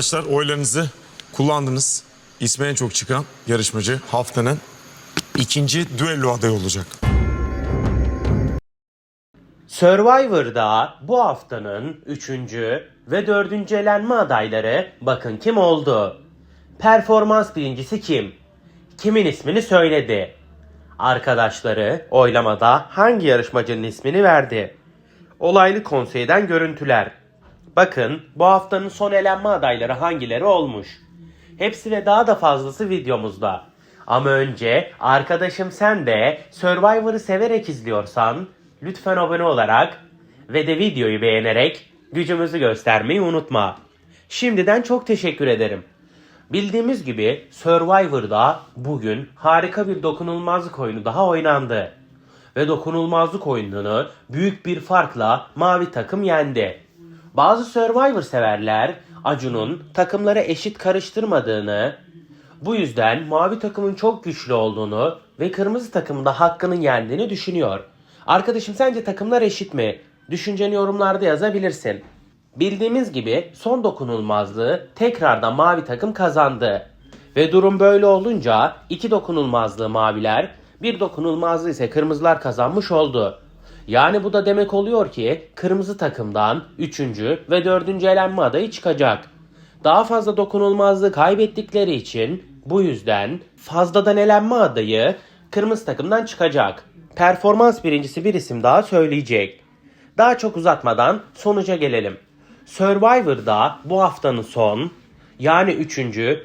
Arkadaşlar oylarınızı kullandınız. İsmi en çok çıkan yarışmacı haftanın ikinci düello adayı olacak. Survivor'da bu haftanın 3. ve 4. elenme adayları bakın kim oldu? Performans birincisi kim? Kimin ismini söyledi? Arkadaşları oylamada hangi yarışmacının ismini verdi? Olaylı konseyden görüntüler. Bakın bu haftanın son elenme adayları hangileri olmuş? Hepsi ve daha da fazlası videomuzda. Ama önce arkadaşım sen de Survivor'ı severek izliyorsan lütfen abone olarak ve de videoyu beğenerek gücümüzü göstermeyi unutma. Şimdiden çok teşekkür ederim. Bildiğimiz gibi Survivor'da bugün harika bir dokunulmazlık oyunu daha oynandı. Ve dokunulmazlık oyununu büyük bir farkla mavi takım yendi. Bazı Survivor severler Acun'un takımları eşit karıştırmadığını, bu yüzden mavi takımın çok güçlü olduğunu ve kırmızı takımın da hakkının yendiğini düşünüyor. Arkadaşım sence takımlar eşit mi? Düşünceni yorumlarda yazabilirsin. Bildiğimiz gibi son dokunulmazlığı tekrardan mavi takım kazandı. Ve durum böyle olunca iki dokunulmazlığı maviler, bir dokunulmazlığı ise kırmızılar kazanmış oldu. Yani bu da demek oluyor ki kırmızı takımdan 3. ve 4. elenme adayı çıkacak. Daha fazla dokunulmazlığı kaybettikleri için bu yüzden fazladan elenme adayı kırmızı takımdan çıkacak. Performans birincisi bir isim daha söyleyecek. Daha çok uzatmadan sonuca gelelim. Survivor'da bu haftanın son yani 3.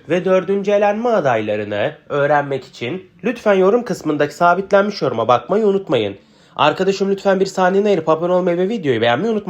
ve 4. elenme adaylarını öğrenmek için lütfen yorum kısmındaki sabitlenmiş yoruma bakmayı unutmayın. Arkadaşım lütfen bir saniyene ayırıp abone olmayı ve videoyu beğenmeyi unutmayın.